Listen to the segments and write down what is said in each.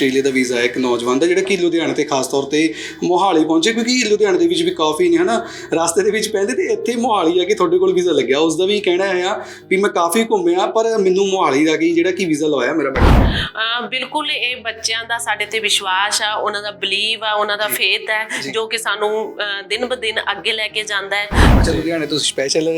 Australia ਦਾ visa ਹੈ ਇੱਕ ਨੌਜਵਾਨ ਦਾ ਜਿਹੜਾ ਕਿ ਲੁਧਿਆਣੇ ਤੇ ਖਾਸ ਤੌਰ ਤੇ ਮੋਹਾਲੀ ਪਹੁੰਚੇ ਕਿਉਂਕਿ ਲੁਧਿਆਣੇ ਦੇ ਵਿੱਚ ਵੀ ਕਾਫੀ ਨੇ ਹਨਾ? ਰਸਤੇ ਦੇ ਵਿੱਚ ਪੈਂਦੇ ਤੇ ਇੱਥੇ ਮੋਹਾਲੀ ਆ ਕਿ ਤੁਹਾਡੇ ਕੋਲ ਵੀਜ਼ਾ ਲੱਗਿਆ। ਉਸ ਦਾ ਵੀ ਕਹਿਣਾ ਆ ਵੀ ਮੈਂ ਕਾਫੀ ਘੁੰਮਿਆ ਪਰ ਮੈਨੂੰ ਮੋਹਾਲੀ ਦਾ ਕੀ ਜਿਹੜਾ ਕਿ ਵੀਜ਼ਾ ਲਵਾਇਆ ਮੇਰਾ ਬੇਟਾ। ਬਿਲਕੁਲ ਇਹ ਬੱਚਿਆਂ ਦਾ ਸਾਡੇ ਤੇ ਵਿਸ਼ਵਾਸ ਆ ਉਹਨਾਂ ਦਾ ਬਲੀਵ ਆ ਉਹਨਾਂ ਦਾ ਫੇਥ ਹੈ ਜੋ। ਕਿ ਸਾਨੂੰ ਦਿਨ ਬ ਦਿਨ ਅੱਗੇ ਲੈ ਕੇ ਜਾਂਦਾ ਹੈ। ਅੱਛਾ ਲੁਧਿਆਣੇ ਤੋਂ ਸਪੈਸ਼ਲ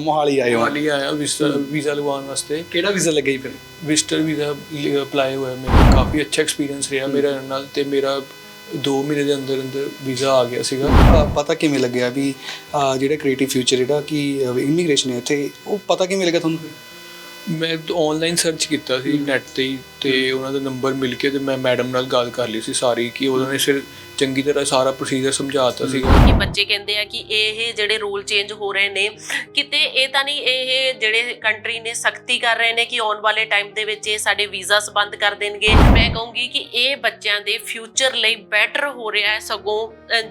ਮੋਹਾਲੀ ਆਏ ਹੋ। ਹਾਲੀ ਆਇਆ ਵੀਜ਼ਾ ਲਗਵਾਉਣ ਵਾਸਤੇ। ਕਿਹੜਾ ਵੀਜ਼ਾ ਲੱਗਿਆ ਜੀ ਫਿਰ? ਵਿਜ਼ਟਰ ਵੀਜ਼ਾ ਅਪਲਾਈ ਹੋਇਆ ਮੇਰਾ ਕਾਫੀ ਅੱਛਾ ਐਕਸਪੀਰੀਅੰਸ ਰਿਹਾ ਮੇਰਾ ਇਹਨਾਂ ਨਾਲ ਤੇ ਮੇਰਾ 2 ਮਹੀਨੇ ਦੇ ਅੰਦਰ ਅੰਦਰ ਵੀਜ਼ਾ ਆ ਗਿਆ ਸੀਗਾ। ਪਤਾ ਕਿਵੇਂ ਲੱਗਿਆ ਵੀ ਜਿਹੜਾ ਕ੍ਰੀਏਟਿਵ ਫਿਊਚਰ ਜਿਹੜਾ ਕਿ ਇਮੀਗ੍ਰੇਸ਼ਨ ਹੈ ਇੱਥੇ ਉਹ ਪਤਾ ਕਿਵੇਂ ਲੱਗਾ ਤੁਹਾਨੂੰ? ਮੈਂ ਆਨਲਾਈਨ ਸਰਚ ਕੀਤਾ ਸੀ ਨੈਟ ਤੇ ਤੇ ਉਹਨਾਂ ਦਾ ਨੰਬਰ ਮਿਲ ਕੇ ਤੇ ਮੈਂ ਮੈਡਮ ਨਾਲ ਗੱਲ ਕਰ ਲਈ ਸੀ ਸਾਰੀ ਕਿ ਉਹਨਾਂ ਨੇ ਫਿਰ ਚੰਗੀ ਤਰ੍ਹਾਂ ਸਾਰਾ ਪ੍ਰੋਸੀਜਰ ਸਮਝਾਤਾ ਸੀਗਾ। ਕਿ ਬੱਚੇ ਕਹਿੰਦੇ ਆ ਕਿ ਇਹ ਜਿਹੜੇ ਰੂਲ ਚੇਂਜ ਹੋ ਰਹੇ ਨੇ ਕਿਤੇ ਇਹ ਤਾਂ ਨਹੀਂ ਇਹ ਜਿਹੜੇ ਕੰਟਰੀ ਨੇ ਸਖਤੀ ਕਰ ਰਹੇ ਨੇ ਕਿ ਆਉਣ ਵਾਲੇ ਟਾਈਮ ਦੇ ਵਿੱਚ ਇਹ ਸਾਡੇ ਵੀਜ਼ਾਸ ਬੰਦ ਕਰ ਦੇਣਗੇ। ਮੈਂ ਕਹੂੰਗੀ ਕਿ ਇਹ ਬੱਚਿਆਂ ਦੇ ਫਿਊਚਰ ਲਈ ਬੈਟਰ ਹੋ ਰਿਹਾ ਹੈ ਸਗੋਂ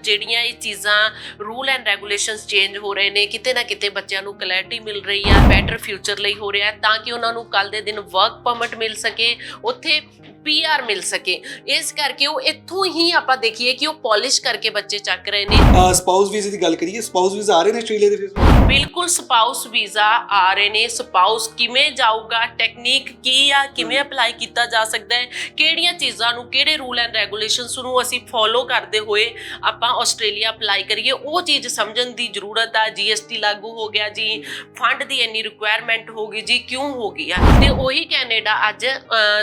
ਜਿਹੜੀਆਂ ਇਹ ਚੀਜ਼ਾਂ ਰੂਲ ਐਂਡ ਰੈਗੂਲੇਸ਼ਨਸ ਚੇਂਜ ਹੋ ਰਹੇ ਨੇ ਕਿਤੇ ਨਾ ਕਿਤੇ ਬੱਚਿਆਂ ਨੂੰ ਕਲੈਰਿਟੀ ਮਿਲ ਰਹੀ ਆ ਬੈਟਰ ਫਿਊਚਰ ਲਈ ਹੋ ਰਿਹਾ ਹੈ ਤਾਂ ਕਿ ਉਹਨਾਂ ਨੂੰ ਕੱਲ ਦੇ ਦਿਨ ਵਰਕ ਪਰਮਿਟ ਮਿਲ ਸਕੇ। ਉੱਥੇ ਪੀਆਰ ਮਿਲ ਸਕੇ। ਇਸ ਕਰਕੇ ਉਹ ਇੱਥੋਂ ਹੀ ਆਪਾਂ ਦੇਖੀਏ ਕਿ ਉਹ ਪਾਲਿਸ਼ ਕਰਕੇ ਬੱਚੇ ਚੱਕ ਰਹੇ ਨੇ। ਸਪਾਊਸ ਵੀਜ਼ੇ ਦੀ ਗੱਲ ਕਰੀਏ ਸਪਾਊਸ ਵੀਜ਼ਾ ਆ ਰਹੇ ਨੇ ਆਸਟ੍ਰੇਲੀਆ ਦੇ ਵਿੱਚ? ਬਿਲਕੁਲ ਸਪਾਊਸ ਵੀਜ਼ਾ ਆ ਰਹੇ ਨੇ। ਸਪਾਊਸ ਕਿਵੇਂ ਜਾਊਗਾ ਟੈਕਨੀਕ ਕੀ ਆ ਕਿਵੇਂ ਅਪਲਾਈ ਕੀਤਾ ਜਾ ਸਕਦਾ ਹੈ ਕਿਹੜੀਆਂ ਚੀਜ਼ਾਂ ਨੂੰ ਕਿਹੜੇ ਰੂਲ ਐਂਡ ਰੈਗੂਲੇਸ਼ਨਸ ਨੂੰ ਅਸੀਂ ਫੋਲੋ ਕਰਦੇ ਹੋਏ ਆਪਾਂ ਆਸਟ੍ਰੇਲੀਆ ਅਪਲਾਈ ਕਰੀਏ ਉਹ ਚੀਜ਼ ਸਮਝਣ ਦੀ ਜ਼ਰੂਰਤ ਆ। ਜੀਐਸਟੀ ਲਾਗੂ ਹੋ ਗਿਆ ਜੀ ਫੰਡ ਦੀ ਇੰਨੀ ਰਿਕੁਆਇਰਮੈਂਟ ਹੋ ਗਈ ਜੀ ਕਿਉਂ ਹੋ ਗਈ ਆ? ਤੇ ਉਹੀ ਕੈਨੇਡਾ ਅੱਜ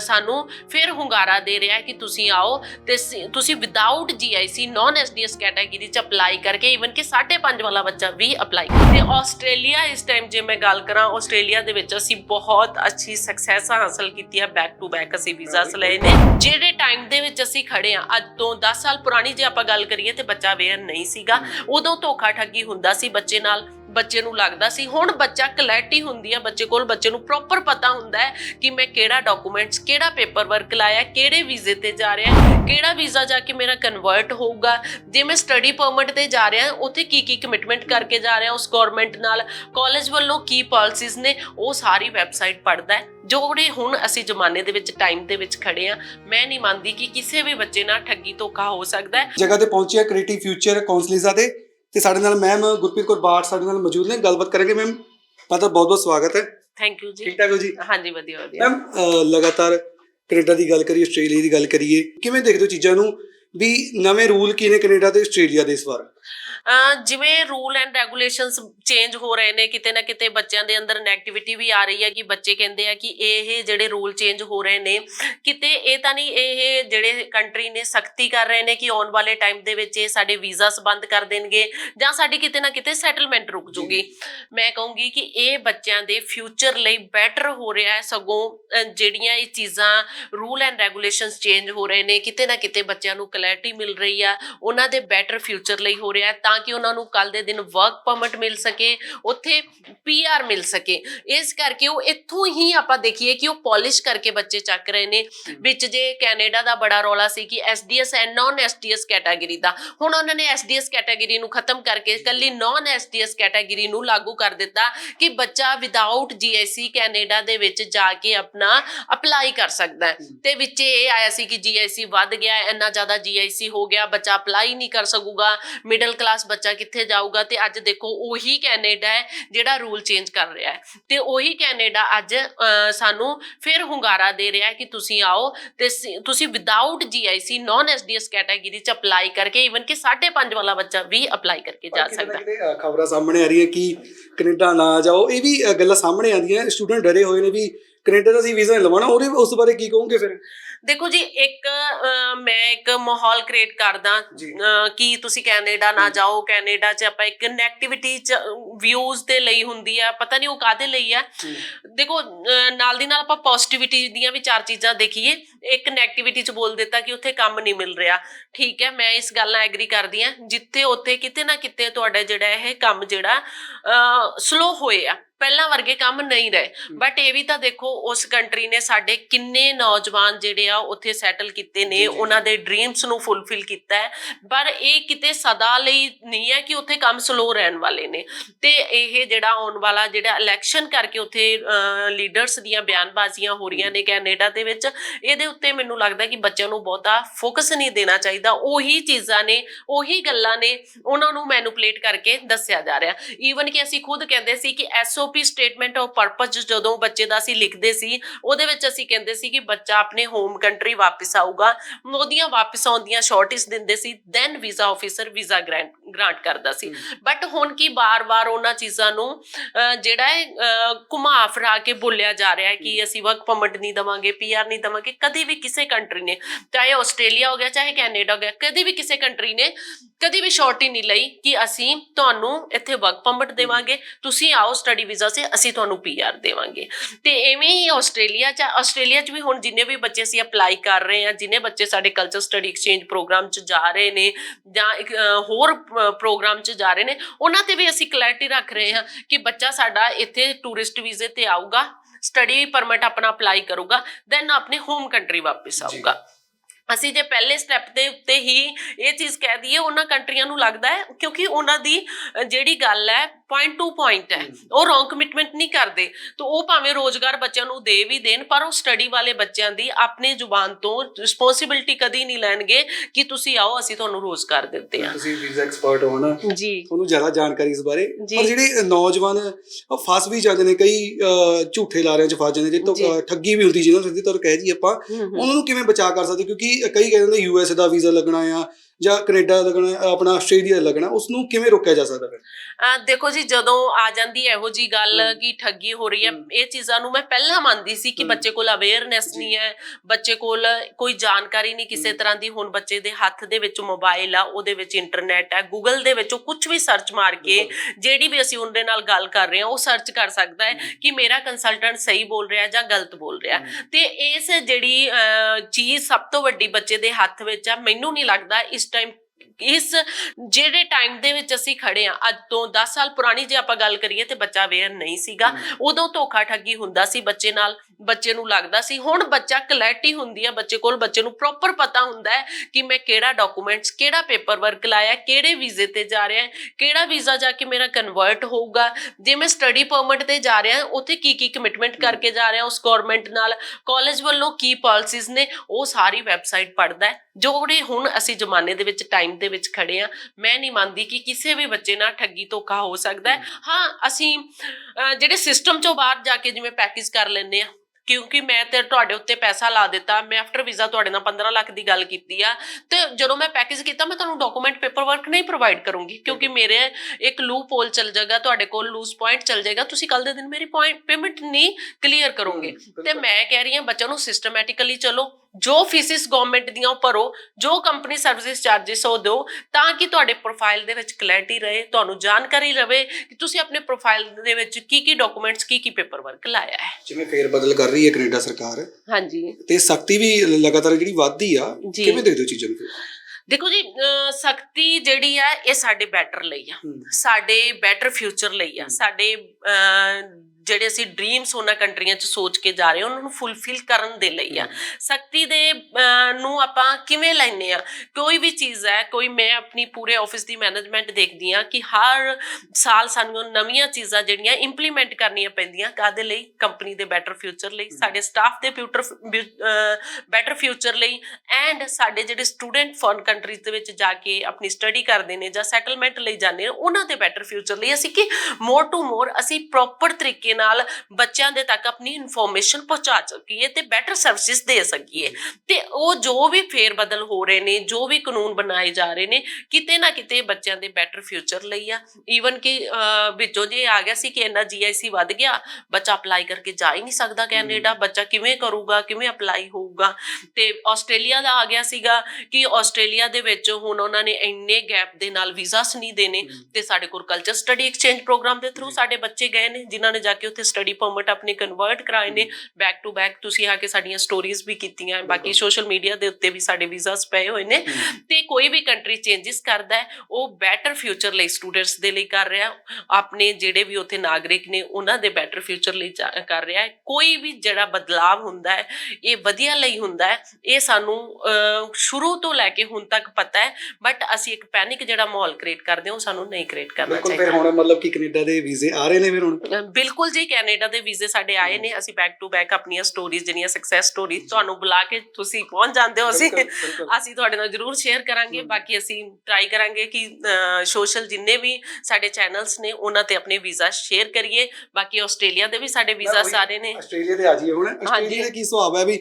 ਸਾਨੂੰ ਫਿਰ ਹੁੰਗਾਰਾ ਦੇ ਰਿਹਾ ਕਿ ਤੁਸੀਂ ਆਓ ਤੇ ਤੁਸੀਂ without GIC non SDS category ਚ ਅਪਲਾਈ ਕਰਕੇ ਇਵਨ ਕਿ 5.5 ਵਾਲਾ ਬੱਚਾ ਵੀ ਅਪਲਾਈ ਤੇ ਆਸਟ੍ਰੇਲੀਆ ਇਸ ਟਾਈਮ ਜੇ ਮੈਂ ਗੱਲ ਕਰਾਂ ਆਸਟ੍ਰੇਲੀਆ ਦੇ ਵਿੱਚ ਅਸੀਂ ਬਹੁਤ ਅੱਛੀ ਸਕਸੈਸ ਹਾਸਲ ਕੀਤੀ ਹੈ ਬੈਕ ਟੂ ਬੈਕ ਅਸੀਂ ਵੀਜ਼ਾਸ ਲਏ ਨੇ। ਜਿਹੜੇ ਟਾਈਮ ਦੇ ਵਿੱਚ ਅਸੀਂ ਖੜੇ ਆ ਅੱਜ ਤੋਂ 10 ਸਾਲ ਪੁਰਾਣੀ ਜੇ ਆਪਾਂ ਗੱਲ ਕਰੀਏ ਤੇ ਬੱਚਾ ਅਵੇਅਰ ਨਹੀਂ ਸੀਗਾ ਉਦੋਂ ਧੋਖਾ ਠੱਗੀ ਹੁੰਦਾ ਸੀ ਬੱਚੇ ਨਾਲ। ਬੱਚੇ ਨੂੰ ਲੱਗਦਾ ਸੀ। ਹੁਣ ਬੱਚਾ ਕਲੈਰਿਟੀ ਹੁੰਦੀ ਹੈ ਬੱਚੇ ਕੋਲ ਬੱਚੇ ਨੂੰ ਪ੍ਰੋਪਰ ਪਤਾ ਹੁੰਦਾ ਹੈ ਕਿ ਮੈਂ ਕਿਹੜਾ ਡਾਕੂਮੈਂਟਸ ਕਿਹੜਾ ਪੇਪਰ ਵਰਕ ਲਾਇਆ, ਕਿਹੜੇ ਵੀਜ਼ੇ ਤੇ ਜਾ ਰਿਹਾ, ਕਿਹੜਾ ਵੀਜ਼ਾ ਜਾ ਕੇ ਮੇਰਾ ਕਨਵਰਟ ਹੋਊਗਾ। ਜੇ ਮੈਂ ਸਟੱਡੀ ਪਰਮਿਟ ਤੇ ਜਾ ਰਿਹਾ, ਉੱਥੇ ਕੀ ਕੀ ਕਮਿਟਮੈਂਟ ਕਰਕੇ ਜਾ ਰਿਹਾ, ਉਸ ਗਵਰਨਮੈਂਟ ਨਾਲ ਕਾਲਜ ਵੱਲੋਂ ਕੀ ਪਾਲਿਸੀਜ਼ ਨੇ, ਉਹ ਸਾਰੀ ਵੈਬਸਾਈਟ ਪੜਦਾ ਹੈ। ਜਿਹੜੇ ਹੁਣ ਅਸੀਂ ਜ਼ਮਾਨੇ ਦੇ ਵਿੱਚ ਟਾਈਮ ਦੇ ਵਿੱਚ ਖੜੇ ਆ ਮੈਂ ਨਹੀਂ ਮੰਨਦੀ ਕਿ ਕਿਸੇ ਵੀ ਬੱਚੇ ਨਾਲ ਠੱਗੀ ਧੋਖਾ ਹੋ ਸਕਦਾ ਹੈ। ਜਗ੍ਹਾ ਤੇ ਪਹੁੰਚਿਆ ਕ੍ਰੀਏਟਿਵ ਫਿਊਚਰ ਕਾਉਂਸਲਿੰਗਾਂ ਦੇ। ਤੇ ਸਾਡੇ ਨਾਲ ਮੈਮ ਗੁਰਪ੍ਰੀਤ ਕੌਰ ਬਾਠ ਸਾਡੇ ਨਾਲ ਮੌਜੂਦ ਨੇ ਗੱਲਬਾਤ ਕਰਾਂਗੇ ਮੈਮ ਤੁਹਾਡਾ ਬਹੁਤ ਬਹੁਤ ਸਵਾਗਤ ਹੈ। ਥੈਂਕ ਯੂ ਜੀ। ਠੀਕ ਠਾਕ ਹੋ ਜੀ? ਹਾਂਜੀ ਵਧੀਆ ਵਧੀਆ। ਮੈਮ ਲਗਾਤਾਰ ਕੈਨੇਡਾ ਦੀ ਗੱਲ ਕਰੀਏ ਆਸਟ੍ਰੇਲੀਆ ਦੀ ਗੱਲ ਕਰੀਏ ਕਿਵੇਂ ਦੇਖਦੇ ਹੋ ਚੀਜ਼ਾਂ ਨੂੰ? ਵੀ ਨਵੇਂ ਰੂਲ ਕੀ ਨੇ ਕੈਨੇਡਾ ਤੇ ਆਸਟ੍ਰੇਲੀਆ ਦੇ ਇਸ ਵਾਰ? ਜਿਵੇਂ ਰੂਲ ਐਂਡ ਰੈਗੂਲੇਸ਼ਨਸ ਚੇਂਜ ਹੋ ਰਹੇ ਨੇ, ਕਿਤੇ ਨਾ ਕਿਤੇ ਬੱਚਿਆਂ ਦੇ ਅੰਦਰ ਨੈਗੇਟਿਵਿਟੀ ਵੀ ਆ ਰਹੀ ਹੈ ਕਿ ਬੱਚੇ ਕਹਿੰਦੇ ਆ ਕਿ ਇਹ ਜਿਹੜੇ ਰੂਲ ਚੇਂਜ ਹੋ ਰਹੇ ਨੇ, ਕਿਤੇ ਇਹ ਤਾਂ ਨਹੀਂ ਇਹ ਜਿਹੜੇ ਕੰਟਰੀ ਨੇ ਸਖਤੀ ਕਰ ਰਹੇ ਨੇ ਕਿ ਆਉਣ ਵਾਲੇ ਟਾਈਮ ਦੇ ਵਿੱਚ ਇਹ ਸਾਡੇ ਵੀਜ਼ਾਸ ਬੰਦ ਕਰ ਦੇਣਗੇ ਜਾਂ ਸਾਡੀ ਕਿਤੇ ਨਾ ਕਿਤੇ ਸੈਟਲਮੈਂਟ ਰੁਕ ਜੂਗੀ। ਮੈਂ ਕਹੂੰਗੀ ਕਿ ਇਹ ਬੱਚਿਆਂ ਦੇ ਫਿਊਚਰ ਲਈ ਬੈਟਰ ਹੋ ਰਿਹਾ ਹੈ, ਸਗੋਂ ਜਿਹੜੀਆਂ ਇਹ ਚੀਜ਼ਾਂ ਰੂਲ ਐਂਡ ਰੈਗੂਲੇਸ਼ਨਸ ਚੇਂਜ ਹੋ ਰਹੇ ਨੇ, ਕਿਤੇ ਨਾ ਕਿਤੇ ਬੱਚਿਆਂ ਨੂੰ ਕਲੈਰਿਟੀ ਮਿਲ ਰਹੀ ਆ, ਉਹਨਾਂ ਦੇ ਬੈਟਰ ਫਿਊਚਰ ਲਈ ਹੋ ਰਿਹਾ ਤਾਂ ਤਾਂ ਕਿ ਉਹਨਾਂ ਨੂੰ ਕੱਲ ਦੇ ਦਿਨ ਵਰਕ ਪਰਮਿਟ ਮਿਲ ਸਕੇ ਉੱਥੇ ਪੀਆਰ ਮਿਲ ਸਕੇ। ਇਸ ਕਰਕੇ ਉਹ ਇੱਥੋਂ ਹੀ ਆਪਾਂ ਦੇਖੀਏ ਕਿ ਉਹ ਪਾਲਿਸ਼ ਕਰਕੇ ਬੱਚੇ ਚੱਕ ਰਹੇ ਨੇ। ਵਿੱਚ ਜੇ ਕੈਨੇਡਾ ਦਾ ਬੜਾ ਰੌਲਾ ਸੀ ਕਿ SDS and non SDS category ਦਾ। ਹੁਣ ਉਹਨਾਂ ਨੇ ਐਸਡੀਐਸ ਕੈਟਾਗਰੀ ਨੂੰ ਖਤਮ ਕਰਕੇ ਕੱਲੀ ਨਾਨ ਐਸਡੀਐਸ ਕੈਟਾਗਰੀ ਨੂੰ ਲਾਗੂ ਕਰ ਦਿੱਤਾ ਕਿ ਬੱਚਾ ਵਿਦਆਊਟ ਜੀਆਈਸੀ ਕੈਨੇਡਾ ਦੇ ਵਿੱਚ ਜਾ ਕੇ ਆਪਣਾ ਅਪਲਾਈ ਕਰ ਸਕਦਾ ਹੈ। ਤੇ ਵਿੱਚ ਇਹ ਆਇਆ ਸੀ ਕਿ ਜੀਆਈਸੀ ਵੱਧ ਗਿਆ ਇੰਨਾ ਜ਼ਿਆਦਾ ਜੀਆਈਸੀ ਹੋ ਗਿਆ ਬੱਚਾ ਅਪਲਾਈ ਨਹੀਂ ਕਰ ਸਕੂਗਾ। ਮਿਡਲ ਕਲਾਸ ਬੱਚਾ ਕਿੱਥੇ ਜਾਊਗਾ ਤੇ ਅੱਜ ਦੇਖੋ ਉਹੀ ਕੈਨੇਡਾ ਹੈ ਜਿਹੜਾ ਰੂਲ ਚੇਂਜ ਕਰ ਰਿਹਾ ਹੈ। ਤੇ ਉਹੀ ਕੈਨੇਡਾ ਅੱਜ ਸਾਨੂੰ ਫਿਰ ਹੁੰਗਾਰਾ ਦੇ ਰਿਹਾ ਹੈ ਕਿ ਤੁਸੀਂ ਆਓ ਤੇ ਤੁਸੀਂ without GIC non SDS category ਚ ਅਪਲਾਈ ਕਰਕੇ ਇਵਨ ਕਿ 5.5 ਵਾਲਾ ਬੱਚਾ ਵੀ ਅਪਲਾਈ ਕਰਕੇ ਜਾ ਸਕਦਾ। ਹੈ ਖਬਰਾਂ ਸਾਹਮਣੇ ਆ ਰਹੀਆਂ ਕਿ ਕੈਨੇਡਾ ਨਾ ਜਾਓ। ਇਹ ਵੀ ਗੱਲਾਂ ਸਾਹਮਣੇ ਆਉਂਦੀਆਂ। ਸਟੂਡੈਂਟ ਡਰੇ ਹੋਏ ਨੇ ਵੀ ਕੈਨੇਡਾ ਦਾ ਅਸੀਂ ਵੀਜ਼ਾ ਨਹੀਂ ਲਵਾਉਣਾ ਉਹਦੇ ਉਸ ਬਾਰੇ ਕੀ ਕਹੋਗੇ ਫਿਰ? ਦੇਖੋ ਜੀ ਇੱਕ ਅਹ, ਮੈਂ ਇੱਕ ਮਾਹੌਲ ਕ੍ਰੀਏਟ ਕਰਦਾ ਜੀ। ਅਹ, ਕਿ ਤੁਸੀਂ ਕੈਨੇਡਾ ਨਾ ਜਾਓ ਕੈਨੇਡਾ 'ਚ ਆਪਾਂ ਇੱਕ ਨੈਗੇਟਿਵਿਟੀ 'ਚ ਵਿਊਜ਼ ਦੇ ਲਈ ਹੁੰਦੀ ਆ ਪਤਾ ਨਹੀਂ ਉਹ ਕਾਦੇ ਲਈ ਆ। ਦੇਖੋ ਅਹ, ਨਾਲ ਦੀ ਨਾਲ ਆਪਾਂ ਪੋਜ਼ਿਟਿਵਿਟੀ ਦੀਆਂ ਵੀ ਚਾਰ ਚੀਜ਼ਾਂ ਦੇਖੀਏ ਇੱਕ ਨੈਗੇਟਿਵਿਟੀ 'ਚ ਬੋਲ ਦਿੱਤਾ ਕਿ ਉੱਥੇ ਕੰਮ ਨਹੀਂ ਮਿਲ ਰਿਹਾ। ਠੀਕ ਹੈ ਮੈਂ ਇਸ ਗੱਲ ਨਾਲ ਐਗਰੀ ਕਰਦੀ ਆ ਜਿੱਥੇ ਉੱਥੇ ਕਿਤੇ ਨਾ ਕਿਤੇ ਤੁਹਾਡਾ ਜਿਹੜਾ ਇਹ ਕੰਮ ਜਿਹੜਾ ਸਲੋ ਹੋਏ ਆ। ਪਹਿਲਾਂ ਵਰਗੇ ਕੰਮ ਨਹੀਂ ਰਹੇ। ਬਟ ਇਹ ਵੀ ਤਾਂ ਦੇਖੋ ਉਸ ਕੰਟਰੀ ਨੇ ਸਾਡੇ ਕਿੰਨੇ ਨੌਜਵਾਨ ਜਿਹੜੇ ਆ ਉੱਥੇ ਸੈਟਲ ਕੀਤੇ ਨੇ ਉਹਨਾਂ ਦੇ ਡ੍ਰੀਮਸ ਨੂੰ ਫੁੱਲਫਿਲ ਕੀਤਾ ਹੈ। ਪਰ ਇਹ ਕਿਤੇ ਸਦਾ ਲਈ ਨਹੀਂ ਹੈ ਕਿ ਉੱਥੇ ਕੰਮ ਸਲੋ ਰਹਿਣ ਵਾਲੇ ਨੇ। ਤੇ ਇਹ ਜਿਹੜਾ ਆਉਣ ਵਾਲਾ ਜਿਹੜਾ ਇਲੈਕਸ਼ਨ ਕਰਕੇ ਉੱਥੇ ਲੀਡਰਸ ਦੀਆਂ ਬਿਆਨਬਾਜ਼ੀਆਂ ਹੋ ਰਹੀਆਂ ਨੇ ਕੈਨੇਡਾ ਦੇ ਵਿੱਚ ਇਹਦੇ ਉੱਤੇ ਮੈਨੂੰ ਲੱਗਦਾ ਕਿ ਬੱਚਿਆਂ ਨੂੰ ਬਹੁਤਾ ਫੋਕਸ ਨਹੀਂ ਦੇਣਾ ਚਾਹੀਦਾ। ਉਹੀ ਚੀਜ਼ਾਂ ਨੇ ਉਹੀ ਗੱਲਾਂ ਨੇ ਉਹਨਾਂ ਨੂੰ ਮੈਨੂਪਲੇਟ ਕਰਕੇ ਦੱਸਿਆ ਜਾ ਰਿਹਾ। ਈਵਨ ਕਿ ਅਸੀਂ ਖੁਦ ਕਹਿੰਦੇ ਸੀ ਕਿ ਐਸਓਪੀ ਸਟੇਟਮੈਂਟ ਆਫ ਪਰਪਸ ਜਦੋਂ ਬੱਚੇ ਦਾ ਅਸੀਂ ਲਿਖਦੇ ਸੀ ਉਹਦੇ ਵਿੱਚ ਅਸੀਂ ਕਹਿੰਦੇ ਸੀ ਕਿ ਬੱਚਾ ਆਪਣੇ ਹੋਮ ਕੰਟਰੀ ਵਾਪਸ ਆਊਗਾ। ਉਹਦੀਆਂ ਵਾਪਸ ਆਉਣ ਦੀਆਂ ਸ਼ੋਰਟਿਸ ਦਿੰਦੇ ਸੀ then visa officer visa grant ਕਰਦਾ ਸੀ। ਬਟ ਹੁਣ ਕੀ ਬਾਰ-ਬਾਰ ਉਹਨਾਂ ਚੀਜ਼ਾਂ ਨੂੰ ਜਿਹੜਾ ਹੈ ਘੁਮਾ ਫਿਰਾ ਕੇ ਬੋਲਿਆ ਜਾ ਰਿਹਾ ਹੈ ਕਿ ਅਸੀਂ ਵਰਕ ਪਰਮਿਟ ਨਹੀਂ ਦਵਾਂਗੇ ਪੀਆਰ ਨਹੀਂ ਦਵਾਂਗੇ ਕਦੀ ਵੀ ਕਿਸੇ ਕੰਟਰੀ ਨੇ ਚਾਹੇ ਆਸਟ੍ਰੇਲੀਆ ਹੋ ਗਿਆ ਚਾਹੇ ਕੈਨੇਡਾ ਹੋ ਗਿਆ ਕਦੀ ਵੀ ਕਿਸੇ ਕੰਟਰੀ ਨੇ ਕਦੀ ਵੀ ਸ਼ੋਰਟੀ ਨਹੀਂ ਲਈ ਕਿ ਅਸੀਂ ਤੁਹਾਨੂੰ ਇੱਥੇ ਵਰਕ ਪਰਮਿਟ ਦੇਵਾਂਗੇ। ਤੁਸੀਂ ਆਓ ਸਟੱਡੀ ਵੀਜ਼ਾ ਸੇ ਅਸੀਂ ਤੁਹਾਨੂੰ ਪੀਆਰ ਦੇਵਾਂਗੇ। ਤੇ ਐਵੇਂ ਹੀ ਆਸਟ੍ਰੇਲੀਆ ਚ ਆਸਟ੍ਰੇਲੀਆ ਚ ਵੀ ਹੁਣ ਜਿੰਨੇ ਵੀ ਬੱਚੇ ਅਸੀਂ ਅਪਲਾਈ ਕਰ ਰਹੇ ਹਾਂ ਜਿੰਨੇ ਬੱਚੇ ਸਾਡੇ ਕਲਚਰ ਸਟੱਡੀ ਐਕਸਚੇਂਜ ਪ੍ਰੋਗਰਾਮ ਚ ਜਾ ਰਹੇ ਨੇ ਜਾਂ ਹੋਰ ਪ੍ਰੋਗਰਾਮ ਚ ਜਾ ਰਹੇ ਨੇ ਉਹਨਾਂ ਤੇ ਵੀ ਅਸੀਂ ਕਲੈਰਿਟੀ ਰੱਖ ਰਹੇ ਹਾਂ ਕਿ ਬੱਚਾ ਸਾਡਾ ਇੱਥੇ ਟੂਰਿਸਟ ਵੀਜ਼ੇ ਤੇ ਆਊਗਾ ਸਟੱਡੀ ਪਰਮਿਟ ਆਪਣਾ ਅਪਲਾਈ ਕਰੂਗਾ ਦੈਨ ਆਪਣੇ ਹੋਮ ਕੰਟਰੀ ਵਾਪਸ ਆਊਗਾ। ਅਸੀਂ ਜੇ ਪਹਿਲੇ ਸਟੈਪ ਦੇ ਉੱਤੇ ਹੀ ਇਹ ਚੀਜ਼ ਕਹਿ ਦਈਏ ਉਹਨਾਂ ਕੰਟਰੀਆਂ ਨੂੰ ਲੱਗਦਾ ਹੈ ਕਿਉਂਕਿ ਉਹਨਾਂ ਦੀ ਜਿਹੜੀ ਗੱਲ ਹੈ ਪੁਆਇੰਟ ਟੂ ਪੁਆਇੰਟ ਹੈ। ਉਹ ਰੋਂਗ ਕਮਿਟਮੈਂਟ ਨਹੀਂ ਕਰਦੇ। ਤਾਂ ਉਹ ਭਾਵੇਂ ਰੋਜ਼ਗਾਰ ਬੱਚਿਆਂ ਨੂੰ ਦੇ ਵੀ ਦੇਣ ਪਰ ਉਹ ਸਟੱਡੀ ਵਾਲੇ ਬੱਚਿਆਂ ਦੀ ਆਪਣੀ ਜ਼ੁਬਾਨ ਤੋਂ ਰਿਸਪੌਂਸਿਬਿਲਟੀ ਕਦੀ ਨਹੀਂ ਲੈਣਗੇ ਕਿ ਤੁਸੀਂ ਆਓ ਅਸੀਂ ਤੁਹਾਨੂੰ ਰੋਜ਼ਗਾਰ ਦਿੰਦੇ ਹਾਂ। ਤੁਸੀਂ ਵੀਜ਼ਾ ਐਕਸਪਰਟ ਹੋ ਨਾ ਜੀ। ਤੁਹਾਨੂੰ ਜ਼ਿਆਦਾ ਜਾਣਕਾਰੀ ਇਸ ਬਾਰੇ। ਪਰ ਜਿਹੜੇ ਨੌਜਵਾਨ ਉਹ ਫਸ ਵੀ ਜਾਂਦੇ ਨੇ ਕਈ ਝੂਠੇ ਲਾਰਿਆਂ 'ਚ ਫਸ ਜਾਂਦੇ ਜੇ ਤੋਂ ਜੀ। ਅਹ, ਠੱਗੀ ਵੀ ਹੁੰਦੀ ਜਿਹਨਾਂ ਨੂੰ ਸਿੱਧੀ ਤੌਰ ਕਹਿ ਜੀ ਆਪਾਂ ਉਹਨਾਂ ਨੂੰ ਕਿਵੇਂ ਬਚਾ ਕਰ ਸਕਦੇ? ਕਿਉਂਕਿ ਕਈ ਕਹਿੰਦੇ ਯੂ ਐਸ ਦਾ ਵੀਜ਼ਾ ਲੱਗਣਾ ਆ ਜਾਂ ਕੈਨੇਡਾ ਲੱਗਣਾ ਆਪਣਾ ਆਸਟ੍ਰੇਲੀਆ ਲੱਗਣਾ ਉਸ ਨੂੰ ਕਿਵੇਂ ਰੋਕਿਆ ਜਾ ਸਕਦਾ ਅਹ ਦੇਖੋ ਜੀ ਜਦੋਂ ਆ ਜਾਂਦੀ ਹੈ ਇਹੋ ਜੀ ਗੱਲ ਕਿ ਠੱਗੀ ਹੋ ਰਹੀ ਹੈ ਇਹ ਚੀਜ਼ਾਂ ਨੂੰ ਮੈਂ ਪਹਿਲਾਂ ਮੰਨਦੀ ਸੀ ਕਿ। ਬੱਚੇ ਕੋਲ ਅਵੇਅਰਨੈਸ। ਨਹੀਂ ਹੈ ਬੱਚੇ ਕੋਲ ਕੋਈ ਜਾਣਕਾਰੀ ਨਹੀਂ ਕਿਸੇ ਤਰ੍ਹਾਂ ਦੀ। ਹੁਣ ਬੱਚੇ ਦੇ ਹੱਥ ਦੇ ਵਿੱਚ ਮੋਬਾਈਲ ਆ ਉਹਦੇ ਵਿੱਚ ਇੰਟਰਨੈਟ ਹੈ ਗੂਗਲ ਦੇ ਵਿੱਚੋਂ ਕੁਝ ਵੀ ਸਰਚ ਮਾਰ ਕੇ ਜਿਹੜੀ ਵੀ ਅਸੀਂ ਉਹਦੇ ਨਾਲ ਗੱਲ ਕਰ ਰਹੇ ਹਾਂ ਉਹ ਸਰਚ ਕਰ ਸਕਦਾ ਹੈ ਕਿ ਮੇਰਾ ਕੰਸਲਟੈਂਟ ਸਹੀ ਬੋਲ ਰਿਹਾ ਜਾਂ ਗਲਤ ਬੋਲ ਰਿਹਾ। ਤੇ ਇਸ ਜਿਹੜੀ ਚੀਜ਼ ਸਭ ਤੋਂ ਵੱਡੀ ਬੱਚੇ ਦੇ ਹੱਥ ਵਿੱਚ ਆ ਮੈਨੂੰ ਨਹੀਂ ਲੱਗਦਾ ਇਸ ਟਾਈਮ ਇਸ ਜਿਹੜੇ ਟਾਈਮ ਦੇ ਵਿੱਚ ਅਸੀਂ ਖੜੇ ਆ ਅੱਜ ਤੋਂ 10 ਸਾਲ ਪੁਰਾਣੀ ਜੇ ਆਪਾਂ ਗੱਲ ਕਰੀਏ ਤੇ ਬੱਚਾ ਅਵੇਅਰ ਨਹੀਂ ਸੀਗਾ ਉਦੋਂ ਧੋਖਾ ਠੱਗੀ ਹੁੰਦਾ ਸੀ ਬੱਚੇ ਨਾਲ। ਬੱਚੇ ਨੂੰ ਲੱਗਦਾ ਸੀ। ਹੁਣ ਬੱਚਾ ਕਲੈਰਿਟੀ ਹੁੰਦੀ ਹੈ ਬੱਚੇ ਕੋਲ ਬੱਚੇ ਨੂੰ ਪ੍ਰੋਪਰ ਪਤਾ ਹੁੰਦਾ ਹੈ ਕਿ ਮੈਂ ਕਿਹੜਾ ਡਾਕੂਮੈਂਟਸ ਕਿਹੜਾ ਪੇਪਰ ਵਰਕ ਲਾਇਆ ਕਿਹੜੇ ਵੀਜ਼ੇ ਤੇ ਜਾ ਰਿਹਾ ਕਿਹੜਾ ਵੀਜ਼ਾ ਜਾ ਕੇ ਮੇਰਾ ਕਨਵਰਟ ਹੋਊਗਾ ਜੇ ਮੈਂ ਸਟੱਡੀ ਪਰਮਿਟ ਤੇ ਜਾ ਰਿਹਾ ਉੱਥੇ ਕੀ ਕੀ ਕਮਿਟਮੈਂਟ ਕਰਕੇ ਜਾ ਰਿਹਾ ਉਸ ਗਵਰਨਮੈਂਟ ਨਾਲ ਕਾਲਜ ਵੱਲੋਂ ਕੀ ਪਾਲਿਸੀਜ਼ ਨੇ ਉਹ ਸਾਰੀ ਵੈਬਸਾਈਟ ਪੜਦਾ ਹੈ। ਜਿਹੜੇ ਹੁਣ ਅਸੀਂ ਜ਼ਮਾਨੇ ਦੇ ਵਿੱਚ ਟਾਈਮ ਦੇ ਵਿੱਚ ਖੜੇ ਆ ਮੈਂ ਨਹੀਂ ਮੰਨਦੀ ਕਿ ਕਿਸੇ ਵੀ ਬੱਚੇ ਨਾਲ ਠੱਗੀ ਧੋਖਾ ਹੋ ਸਕਦਾ ਹੈ। ਹਾਂ। ਅਸੀਂ ਜਿਹੜੇ ਸਿਸਟਮ ਚੋਂ ਬਾਹਰ ਜਾ ਕੇ ਜਿਵੇਂ ਪੈਕੇਜ ਕਰ ਲੈਂਦੇ ਆ ਕਿਉਂਕਿ ਮੈਂ ਤੇ ਤੁਹਾਡੇ ਉੱਤੇ ਪੈਸਾ ਲਾ ਦਿੱਤਾ ਮੈਂ ਆਫਟਰ ਵੀਜ਼ਾ ਤੁਹਾਡੇ ਨਾਲ 15 ਲੱਖ ਦੀ ਗੱਲ ਕੀਤੀ ਆ ਤੇ ਜਦੋਂ ਮੈਂ ਪੈਕੇਜ ਕੀਤਾ ਮੈਂ ਤੁਹਾਨੂੰ ਡਾਕੂਮੈਂਟ ਪੇਪਰ ਵਰਕ ਨਹੀਂ ਪ੍ਰੋਵਾਈਡ ਕਰੂੰਗੀ ਕਿਉਂਕਿ ਮੇਰੇ ਇੱਕ ਲੂਪ ਹੋਲ ਚੱਲ ਜਾਏਗਾ ਤੁਹਾਡੇ ਕੋਲ ਲੂਜ਼ ਪੁਆਇੰਟ ਚੱਲ ਜਾਏਗਾ ਤੁਸੀਂ ਕੱਲ ਦੇ ਦਿਨ ਮੇਰੀ ਪੁਆਇੰਟ ਪੇਮੈਂਟ ਨਹੀਂ ਕਲੀਅਰ ਕਰੋਗੇ। ਤੇ ਮੈਂ ਕਹਿ ਰਹੀ ਹਾਂ ਬੱਚਿਆਂ ਨੂੰ ਸਿਸਟਮੈਟਿਕਲੀ ਚਲੋ ਜੋ ਫੀਸਿਸ ਗਵਰਨਮੈਂਟ ਦੀਆਂ ਉਹ ਭਰੋ ਜੋ ਕੰਪਨੀ ਸਰਵਿਸ ਚਾਰजेस ਉਹ ਦਿਓ ਤਾਂ ਕਿ ਤੁਹਾਡੇ ਪ੍ਰੋਫਾਈਲ ਦੇ ਵਿੱਚ ਕਲੈਰਿਟੀ ਰਹੇ ਤੁਹਾਨੂੰ ਜਾਣਕਾਰੀ ਰਵੇ ਕਿ ਤੁਸੀਂ ਆਪਣੇ ਪ੍ਰੋਫਾਈਲ ਦੇ ਵਿੱਚ ਕੀ ਕੀ ਡਾਕੂਮੈਂਟਸ ਕੀ ਕੀ ਪੇਪਰ ਵਰਕ ਲਾਇਆ ਹੈ ਜਿਵੇਂ ਫੇਰ ਬਦਲ ਕਰ ਰਹੀ ਹੈ ਕੈਨੇਡਾ ਸਰਕਾਰ ਹਾਂਜੀ ਤੇ ਸਖਤੀ ਵੀ ਲਗਾਤਾਰ ਜਿਹੜੀ ਵੱਧਦੀ ਆ ਜੀ। ਕਿਵੇਂ ਦੇਖਦੇ ਹੋ ਚੀਜ਼ਾਂ ਨੂੰ ਫਿਰ? ਦੇਖੋ ਜੀ ਸਖਤੀ ਜਿਹੜੀ ਆ ਇਹ ਸਾਡੇ ਬੈਟਰ ਲਈ ਆ। ਸਾਡੇ ਬੈਟਰ ਫਿਊਚਰ ਲਈ ਆ ਸਾਡੇ ਅਹ, ਜਿਹੜੇ ਅਸੀਂ ਡ੍ਰੀਮਸ ਉਹਨਾਂ ਕੰਟਰੀਆਂ 'ਚ ਸੋਚ ਕੇ ਜਾ ਰਹੇ ਹਾਂ ਉਹਨਾਂ ਨੂੰ ਫੁੱਲਫਿਲ ਕਰਨ ਦੇ ਲਈ ਆ। ਸਖਤੀ ਦੇ ਨੂੰ ਆਪਾਂ ਕਿਵੇਂ ਲੈਨੇ ਆ ਕੋਈ ਵੀ ਚੀਜ਼ ਹੈ ਕੋਈ ਮੈਂ ਆਪਣੀ ਪੂਰੇ ਆਫਿਸ ਦੀ ਮੈਨੇਜਮੈਂਟ ਦੇਖਦੀ ਆ ਕਿ ਹਰ ਸਾਲ ਸਾਨੂੰ ਨਵੀਆਂ ਚੀਜ਼ਾਂ ਜਿਹੜੀਆਂ ਇੰਪਲੀਮੈਂਟ ਕਰਨੀਆਂ ਪੈਂਦੀਆਂ ਕਾਦੇ ਲਈ? ਕੰਪਨੀ ਦੇ ਬੈਟਰ ਫਿਊਚਰ ਲਈ ਸਾਡੇ ਸਟਾਫ ਦੇ ਫਿਊਚਰ ਬੈਟਰ ਫਿਊਚਰ ਲਈ ਐਂਡ ਸਾਡੇ ਜਿਹੜੇ ਸਟੂਡੈਂਟ ਫੋਰਨ ਕੰਟਰੀਜ਼ ਦੇ ਵਿੱਚ ਜਾ ਕੇ ਆਪਣੀ ਸਟੱਡੀ ਕਰਦੇ ਨੇ ਜਾਂ ਸੈਟਲਮੈਂਟ ਲਈ ਜਾਂਦੇ ਨੇ ਉਹਨਾਂ ਦੇ ਬੈਟਰ ਫਿਊਚਰ ਲਈ ਅਸੀਂ ਕਿ ਮੋਰ ਟੂ ਮੋਰ ਅਸੀਂ ਪ੍ਰੋਪਰ ਤਰੀਕੇ ਨਾਲ ਬੱਚਿਆਂ ਦੇ ਤੱਕ ਆਪਣੀ ਇਨਫੋਰਮੇਸ਼ਨ ਪਹੁੰਚਾ ਸਕੀਏ ਤੇ ਬੈਟਰ ਸਰਵਿਸਿਜ਼ ਦੇ ਸਕੀਏ। ਤੇ ਉਹ ਜੋ ਵੀ ਫੇਰ ਬਦਲ ਹੋ ਰਹੇ ਨੇ ਜੋ ਵੀ ਕਾਨੂੰਨ ਬਣਾਏ ਜਾ ਰਹੇ ਨੇ ਕਿਤੇ ਨਾ ਕਿਤੇ ਬੱਚਿਆਂ ਦੇ ਬੈਟਰ ਫਿਊਚਰ ਲਈ ਆ। ਈਵਨ ਕਿ ਵਿੱਚੋਂ ਜੇ ਆ ਗਿਆ ਸੀ ਕਿ ਇੰਨਾ ਜੀਆਈਸੀ ਵੱਧ ਗਿਆ ਬੱਚਾ ਅਪਲਾਈ ਕਰਕੇ ਜਾ ਹੀ ਨਹੀਂ ਸਕਦਾ ਕੈਨੇਡਾ। ਬੱਚਾ ਕਿਵੇਂ ਕਰੂਗਾ ਕਿਵੇਂ ਅਪਲਾਈ ਹੋਊਗਾ? ਤੇ ਆਸਟ੍ਰੇਲੀਆ ਦਾ ਆ ਗਿਆ ਸੀਗਾ ਕਿ ਆਸਟ੍ਰੇਲੀਆ ਦੇ ਵਿੱਚ ਹੁਣ ਉਹਨਾਂ ਨੇ ਇੰਨੇ ਗੈਪ ਦੇ ਨਾਲ ਵੀਜ਼ਾਸ ਨਹੀਂ ਦੇਣੇ ਤੇ ਸਾਡੇ ਕੋਲ ਕਲਚਰ ਸਟੱਡੀ ਐਕਸਚੇਂਜ ਪ੍ਰੋਗਰਾਮ ਦੇ ਥਰੂ ਸਾਡੇ ਬੱਚੇ ਗਏ ਨੇ ਜਿਨ੍ਹਾਂ ਨੇ ਜਾ ਕੇ ਕੇ ਉੱਥੇ ਸਟੱਡੀ ਪਰਮਿਟ ਆਪਣੇ ਕਨਵਰਟ ਕਰਾਏ ਨੇ ਬੈਕ ਟੂ ਬੈਕ ਤੁਸੀਂ ਆ ਕੇ ਸਾਡੀਆਂ ਸਟੋਰੀਜ਼ ਵੀ ਕੀਤੀਆਂ ਬਾਕੀ ਸੋਸ਼ਲ ਮੀਡੀਆ ਦੇ ਉੱਤੇ ਵੀ ਸਾਡੇ ਵੀਜ਼ਾਸ ਪਏ ਹੋਏ ਨੇ। ਤੇ ਕੋਈ ਵੀ ਕੰਟਰੀ ਚੇਂਜਸ ਕਰਦਾ ਹੈ ਉਹ ਬੈਟਰ ਫਿਊਚਰ ਲਈ ਸਟੂਡੈਂਟਸ ਦੇ ਲਈ ਕਰ ਰਿਹਾ ਆਪਣੇ ਜਿਹੜੇ ਵੀ ਉੱਥੇ ਨਾਗਰਿਕ ਨੇ ਉਹਨਾਂ ਦੇ ਬੈਟਰ ਫਿਊਚਰ ਲਈ ਕਰ ਰਿਹਾ ਹੈ। ਕੋਈ ਵੀ ਜਿਹੜਾ ਬਦਲਾਵ ਹੁੰਦਾ ਹੈ ਇਹ ਵਧੀਆ ਲਈ ਹੁੰਦਾ ਹੈ ਇਹ ਸਾਨੂੰ ਸ਼ੁਰੂ ਤੋਂ ਲੈ ਕੇ ਹੁਣ ਤੱਕ ਪਤਾ ਹੈ ਬਟ ਅਸੀਂ ਇੱਕ ਪੈਨਿਕ ਜਿਹੜਾ ਮਾਹੌਲ ਕ੍ਰੀਏਟ ਕਰਦੇ ਹਾਂ ਉਹ ਸਾਨੂੰ ਨਹੀਂ ਕ੍ਰੀਏਟ ਕਰਨਾ ਬਿਲਕੁਲ ਚਾਹੀਦਾ। ਫਿਰ ਹੁਣ ਮਤਲਬ ਕਿ ਕੈਨੇਡਾ ਦੇ ਵੀਜ਼ੇ ਆ ਰਹੇ ਨੇ ਫਿਰ ਹੁਣ? ਅਹ ਬਿਲਕੁਲ ਜੀ ਕੈਨੇਡਾ ਦੇ ਵੀਜ਼ੇ ਸਾਡੇ ਆਏ ਨੇ ਅਸੀਂ ਬੈਕ ਟੂ ਬੈਕ ਆਪਣੀਆਂ ਸਟੋਰੀਜ਼ ਜਿਹੜੀਆਂ ਸਕਸੈਸ ਸਟੋਰੀ ਤੁਹਾਨੂੰ ਬੁਲਾ ਕੇ ਤੁਸੀਂ ਪਹੁੰਚ ਜਾਂਦੇ ਹੋ ਅਸੀਂ। ਅਸੀਂ ਤੁਹਾਡੇ ਨਾਲ ਜਰੂਰ ਸ਼ੇਅਰ ਕਰਾਂਗੇ ਬਾਕੀ ਅਸੀਂ ਟਰਾਈ ਕਰਾਂਗੇ ਕਿ ਸੋਸ਼ਲ ਜਿੰਨੇ ਵੀ ਸਾਡੇ ਚੈਨਲਸ ਨੇ ਉਹਨਾਂ ਤੇ ਆਪਣੇ ਵੀਜ਼ਾ ਸ਼ੇਅਰ ਕਰੀਏ। ਬਾਕੀ ਆਸਟ੍ਰੇਲੀਆ ਦੇ ਵੀ ਸਾਡੇ ਵੀਜ਼ਾ ਸਾਰੇ ਨੇ। ਆਸਟ੍ਰੇਲੀਆ ਦੇ ਆ ਜਾਈਏ ਹੁਣ। ਆਸਟ੍ਰੇਲੀਆ ਦਾ ਕੀ ਸੁਭਾਅ ਹੈ ਵੀ